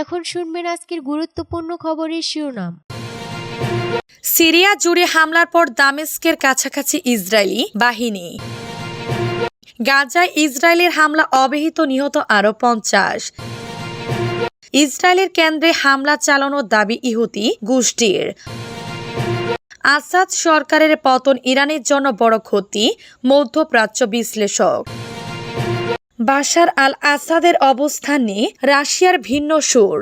এখন শুনবেন আজকের গুরুত্বপূর্ণ খবরের শিরোনাম। সিরিয়া জুড়ে হামলার পর দামেস্কের কাছাকাছি ইসরায়েলি বাহিনী। গাজায় ইসরায়েলের হামলা অব্যাহত নিহত আরও পঞ্চাশ। ইসরায়েলের কেন্দ্রে হামলা চালানোর দাবি ইহুতি গোষ্ঠীর। আসাদ সরকারের পতন ইরানের জন্য বড় ক্ষতি, মধ্যপ্রাচ্য বিশ্লেষক। বাশার আল আসাদের অবস্থান নিয়ে রাশিয়ার ভিন্ন সুর।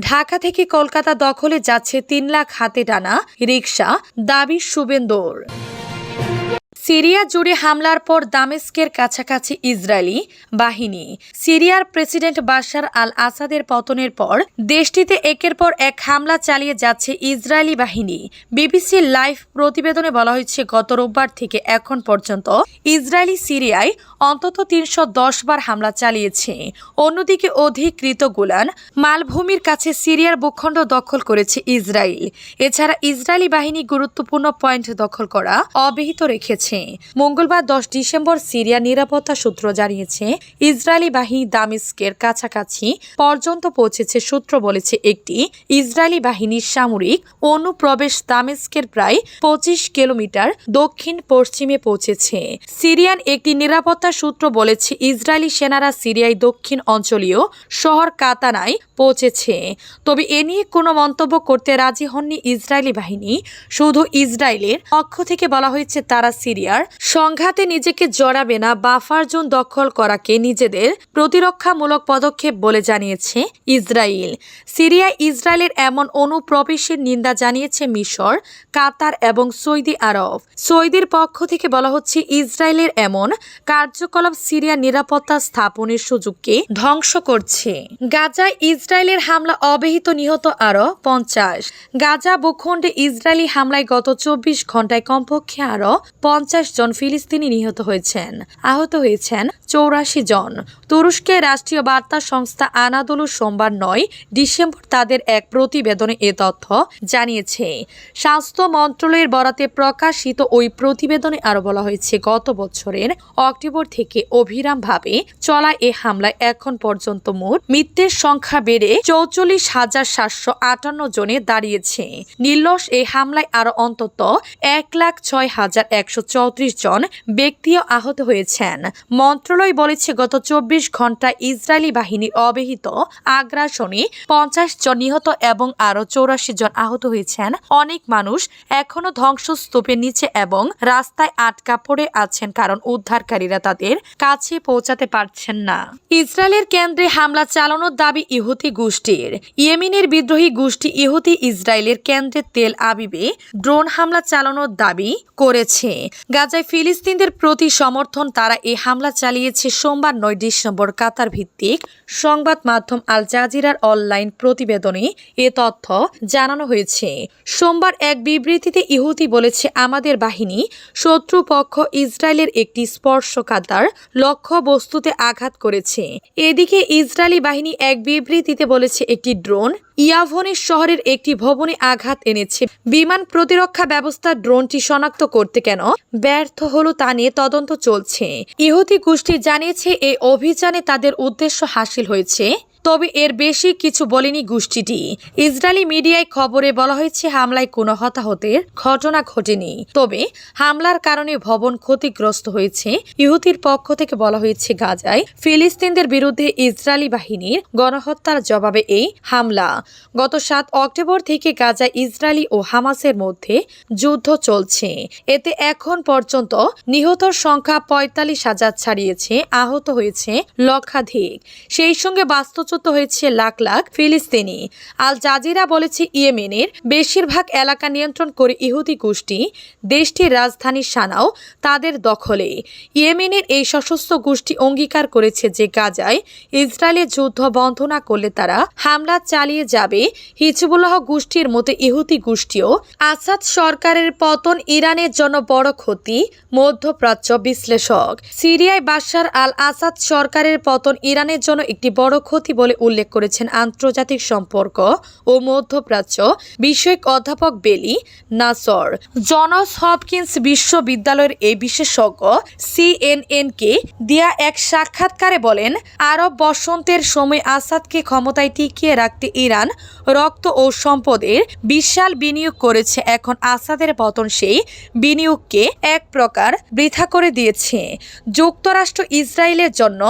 ঢাকা থেকে কলকাতা দখলে যাচ্ছে তিন লাখ হাতে টানা রিকশা, দাবি শুভেন্দুর। সিরিয়া জুড়ে হামলার পর দামেস্কের কাছাকাছি ইসরায়েলি বাহিনী। সিরিয়ার প্রেসিডেন্ট বাশার আল আসাদের পতনের পর দেশটিতে একের পর এক হামলা চালিয়ে যাচ্ছে ইসরায়েলি বাহিনী। বিবিসি লাইভ প্রতিবেদনে বলা হয়েছে, গত রোববার থেকে এখন পর্যন্ত ইসরায়েলি সিরিয়ায় অন্তত তিনশো দশ বার হামলা চালিয়েছে। অন্যদিকে অধিকৃত গোলান মালভূমির কাছে সিরিয়ার ভূখণ্ড দখল করেছে ইসরায়েল। এছাড়া ইসরায়েলি বাহিনী গুরুত্বপূর্ণ পয়েন্ট দখল করা অব্যাহত রেখেছে। মঙ্গলবার দশ ডিসেম্বর সিরিয়া নিরাপত্তা সূত্র জানিয়েছে, ইসরায়েলি বাহিনী দামিস্কের কাছাকাছি পর্যন্ত পৌঁছেছে সূত্র বলেছে একটি ইসরায়েলি বাহিনীর সামরিক অনুপ্রবেশ দামেস্কের প্রায় পঁচিশ কিলোমিটার দক্ষিণ পশ্চিমে পৌঁছেছে। সিরিয়ান একটি নিরাপত্তা সূত্র বলেছে, ইসরায়েলি সেনারা সিরিয়ায় দক্ষিণ অঞ্চলীয় শহর কাতানায় পৌঁছেছে। তবে এ নিয়ে কোনো মন্তব্য করতে রাজি হননি ইসরায়েলি বাহিনী। শুধু ইসরায়েলের পক্ষ থেকে বলা হয়েছে, তারা সিরিয়ার সংঘাতে নিজেকে জড়াবে না বাফার জোন দখল করাকে নিজেদের প্রতিরক্ষামূলক পদক্ষেপ বলে জানিয়েছে ইসরায়েল সিরিয়ায় ইসরায়েলের এমন অনুপ্রবেশের নিন্দা জানিয়েছে মিশর, কাতার এবং সৌদি আরব। সৌদির পক্ষ থেকে বলা হচ্ছে ইসরায়েলের এমন কার্যকলাপ সিরিয়ার নিরাপত্তা স্থাপনের সুযোগকে ধ্বংস করছে। গাজায় ইসরায়েলের হামলা অব্যাহত নিহত আরও পঞ্চাশ। গাজা ভূখণ্ডে ইসরায়েলি হামলায় গত চব্বিশ ঘন্টায় কমপক্ষে আরও পঞ্চাশ জন ফিলিস্তিনি নিহত হয়েছেন। আহত হয়েছেন চৌরাশি জন। তুরস্কের রাষ্ট্রীয় বার্তা সংস্থা আনাদোলু সোমবার নয় ডিসেম্বর তাদের এক প্রতিবেদনে এ তথ্য জানিয়েছে। স্বাস্থ্য মন্ত্রণালয়ের বরাতে প্রকাশিত ওই প্রতিবেদনে আরও বলা হয়েছে, গত বছরের অক্টোবর থেকে অভিরামভাবে চলা এ হামলায় এখন পর্যন্ত মোট মৃত্যুর সংখ্যা বেড়ে চৌচল্লিশ হাজার সাতশো আটান্ন জনে দাঁড়িয়েছে। নির্লস এই হামলায় আরও অন্তত এক লাখ ছয় হাজার একশো চৌত্রিশ জন ব্যক্তিও আহত হয়েছেন। মন্ত্রণালয় বলেছে, গত চব্বিশ ঘন্টায় ইসরায়েলি বাহিনীর অবহিত আগ্রাসনে পঞ্চাশ জন নিহত এবং আরও চৌরাশি জন আহত হয়েছেন। অনেক মানুষ এখনও ধ্বংসস্তূপের নিচে এবং রাস্তায় আটকা পড়ে আছেন কারণ উদ্ধারকারীরা তাদের কাছে পৌঁছাতে পারছেন না। ইসরায়েলের কেন্দ্রে হামলা চালানোর দাবি ইহুতি গোষ্ঠীর। ইয়েমেনের বিদ্রোহী গোষ্ঠী ইহুতি ইসরায়েলের কেন্দ্রে তেল আবিবে ড্রোন হামলা চালানোর দাবি করেছে। গাজায় ফিলিস্তিনদের প্রতি সমর্থন, তারা এই হামলা চালিয়েছে সোমবার নয় ডিসেম্বর কাতার ভিত্তিক সংবাদ মাধ্যম আল জাজিরার অনলাইন প্রতিবেদনে এ তথ্য জানানো হয়েছে। সোমবার এক বিবৃতিতে ইহুতি বলেছে, আমাদের বাহিনী শত্রুপক্ষ ইসরায়েলের একটি স্পর্শকাতার লক্ষ্য বস্তুতে আঘাত করেছে। এদিকে ইসরায়েলি বাহিনী এক বিবৃতিতে বলেছে, একটি ড্রোন ইয়াভনের শহরের একটি ভবনে আঘাত এনেছে। বিমান প্রতিরক্ষা ব্যবস্থা ড্রোনটি শনাক্ত করতে কেন ব্যর্থ হলো তা নিয়ে তদন্ত চলছে। ইহুদি গোষ্ঠী জানিয়েছে, এই অভিযানে তাদের উদ্দেশ্য হাসিল হয়েছে। তবে এর বেশি কিছু বলেনি গোষ্ঠীটি। ইসরায়েলি মিডিয়ায় খবরে বলা হয়েছে, হামলায় কোনো হতাহতের ঘটনা ঘটেনি। তবে হামলার কারণে ভবন ক্ষতিগ্রস্ত হয়েছে। ইহুতির পক্ষ থেকে বলা হয়েছে, গাজায় ফিলিস্তিনদের বিরুদ্ধে ইসরায়েলি বাহিনীর গণহত্যার জবাবে এই হামলা। গত সাত অক্টোবর থেকে গাজায় ইসরায়েলি ও হামাসের মধ্যে যুদ্ধ চলছে। এতে এখন পর্যন্ত নিহতর সংখ্যা পঁয়তাল্লিশ হাজার ছাড়িয়েছে, আহত হয়েছে লক্ষাধিক। সেই সঙ্গে বাস্তুচ্যুত হয়েছে লাখ লাখ ফিলিস্তিনি। আল জাজিরা বলেছে ইয়েমেনের বেশিরভাগ এলাকা নিয়ন্ত্রণ করে ইহুদি গোষ্ঠী দেশটির রাজধানী সানাও তাদের দখলে। ইয়েমেনের এই সশস্ত্র গোষ্ঠী অঙ্গীকার করেছে যে গাজায় ইসরায়েলের যুদ্ধ বন্ধ না করলে তারা হামলা চালিয়ে যাবে। হিজবুল্লাহ গোষ্ঠীর মতো ইহুদি গোষ্ঠীও আসাদ সরকারের পতন ইরানের জন্য বড় ক্ষতি, মধ্যপ্রাচ্য বিশ্লেষক। সিরিয়ায় বাশার আল আসাদ সরকারের পতন ইরানের জন্য একটি বড় ক্ষতি বলে উল্লেখ করেছেন আন্তর্জাতিক সম্পর্ক ও মধ্যপ্রাচ্য বিষয়ক অধ্যাপক বেলি নাসর। জনস হপকিন্স বিশ্ববিদ্যালয়ের এই বিশেষজ্ঞ সিএনএনকে দেয়া এক সাক্ষাৎকারে বলেন, আরব বসন্তের সময় আসাদকে ক্ষমতায় টিকিয়ে রাখতে ইরান রক্ত ও সম্পদের বিশাল বিনিয়োগ করেছে। এখন আসাদের পতন সেই বিনিয়োগকে এক প্রকার বৃথা করে দিয়েছে। যুক্তরাষ্ট্র ইসরায়েলের জন্য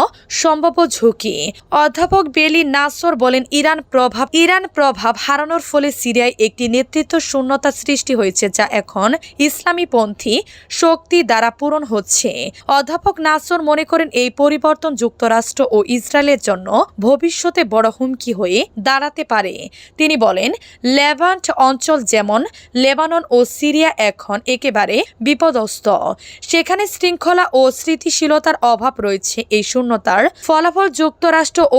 সম্ভাব্য ঝুঁকি। অধ্যাপক বেলি নাসর বলেন, ইরান প্রভাব ইরান প্রভাব হারানোর ফলে সিরিয়ায় একটি নেতৃত্ব শূন্যতা সৃষ্টি হয়েছে যা এখন ইসলামীপন্থী শক্তি দ্বারা পূরণ হচ্ছে। অধ্যাপক নাসর মনে করেন, এই পরিবর্তন যুক্তরাষ্ট্র ও ইসরায়েলের জন্য ভবিষ্যতে বড় হুমকি হয়ে দাঁড়াতে পারে। তিনি বলেন, লেভান্ট অঞ্চল যেমন লেবানন ও সিরিয়া এখন একেবারে বিপদস্ত সেখানে শৃঙ্খলা ও স্থিতিশীলতার অভাব রয়েছে। এই শূন্যতার ফলাফল যুক্তরাষ্ট্র ও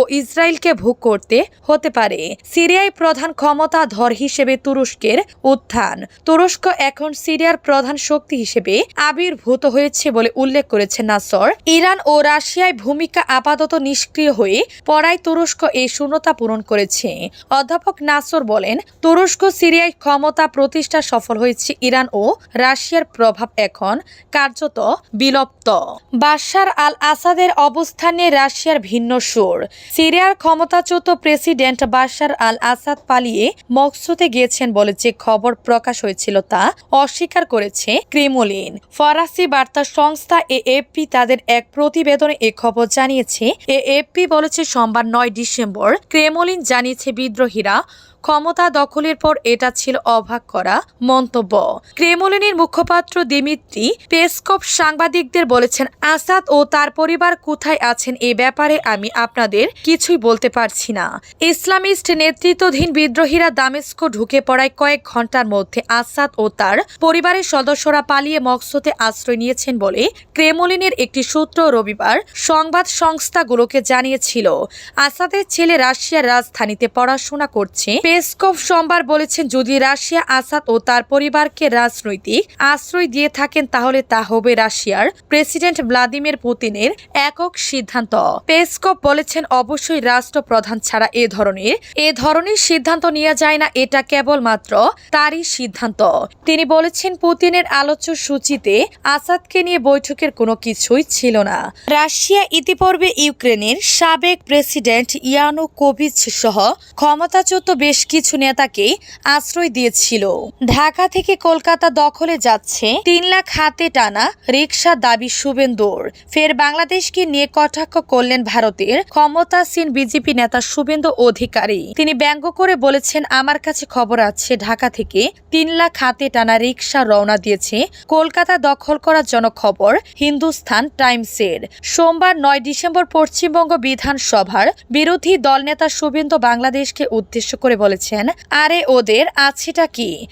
ইসরায়েলকে ভোগ করতে হতে পারে। সিরিয়ায় প্রধান ক্ষমতাধর হিসেবে তুরস্কের উত্থান। তুরস্ক এখন সিরিয়ার প্রধান শক্তি হিসেবে আবির্ভূত হয়েছে বলে উল্লেখ করেছে নাসর। ইরান ও রাশিয়ায় ভূমিকা আপাতত নিষ্ক্রিয় হয়ে পড়ায় তুরস্ক এই শূন্যতা পূরণ করেছে। অধ্যাপক নাসর বলেন, তুরস্ক সিরিয়ায় ক্ষমতা প্রতিষ্ঠা সফল হয়েছে ইরান ও রাশিয়ার প্রভাব এখন কার্যত বিলুপ্ত। বাশার আল আসাদের অবস্থানে রাশিয়ার ভিন্ন সুর। সিরিয়ার ক্ষমতাচ্যুত প্রেসিডেন্ট বাশার আল আসাদ পালিয়ে মকসুতে গিয়েছেন বলে যে খবর প্রকাশ হয়েছিল তা অস্বীকার করেছে ক্রেমলিন। ফরাসি বার্তা সংস্থা এএফপি তাদের এক প্রতিবেদনে এ খবর জানিয়েছে। এএফপি বলেছে, সোমবার নয় ডিসেম্বর ক্রেমলিন জানিয়েছে বিদ্রোহীরা ক্ষমতা দখলের পর এটা ছিল অবাক করা মন্তব্য। ক্রেমলিনের মুখপাত্র দিমিত্রি পেসকপ সাংবাদিকদের বলেছেন, আসাদ ও তার পরিবার কোথায় আছেন এ ব্যাপারে আমি আপনাদের কিছুই বলতে পারছি না। ইসলামিস্ট নেতৃত্বাধীন বিদ্রোহীরা দামেস্কো ঢুকে পড়ায় কয়েক ঘণ্টার মধ্যে আসাদ ও তার পরিবারের সদস্যরা পালিয়ে মক্সোতে আশ্রয় নিয়েছেন বলে ক্রেমলিনের একটি সূত্র রবিবার সংবাদ সংস্থাগুলোকে জানিয়েছিল। আসাদের ছেলে রাশিয়ার রাজধানীতে পড়াশোনা করছে পেসকভ সোমবার বলেছেন, যদি রাশিয়া, আসাদ ও তার পরিবারকে রাজনৈতিক আশ্রয় দিয়ে থাকেন, তাহলে তা হবে রাশিয়ার প্রেসিডেন্ট ভ্লাদিমির পুতিনের একক সিদ্ধান্ত। পেসকভ বলেছেন, অবশ্যই রাষ্ট্রপ্রধান ছাড়া এ ধরনের এ ধরনের সিদ্ধান্ত নেওয়া যায় না, এটা কেবলমাত্র তারই সিদ্ধান্ত। তিনি বলেছেন, পুতিনের আলোচ্য সূচিতে আসাদকে নিয়ে বৈঠকের কোনো কিছুই ছিল না। রাশিয়া ইতিপূর্বে ইউক্রেনের সাবেক প্রেসিডেন্ট ইয়ানু কোভিচ সহ ক্ষমতাচ্যুত বেশ কিছু নেতাকে আশ্রয় দিয়েছিল। ঢাকা থেকে কলকাতা দখলে যাচ্ছে তিন লাখ হাতে টানা রিকশা দাবি শুভেন্দুর। ফের বাংলাদেশকে নিয়ে কটাক্ষ করলেন ভারতের ক্ষমতাসীন বিজেপি নেতা শুভেন্দু অধিকারী। তিনি ব্যঙ্গ করে বলেছেন, আমার কাছে খবর আছে, ঢাকা থেকে তিন লাখ হাতে টানা রিক্সা রওনা দিয়েছে। কলকাতা দখল করার জন্য খবর হিন্দুস্তান টাইমসের। সোমবার নয় ডিসেম্বর পশ্চিমবঙ্গ বিধানসভার বিরোধী দলনেতা শুভেন্দু বাংলাদেশকে উদ্দেশ্য করে বলেছেন আরে ওদের আছেটা কি?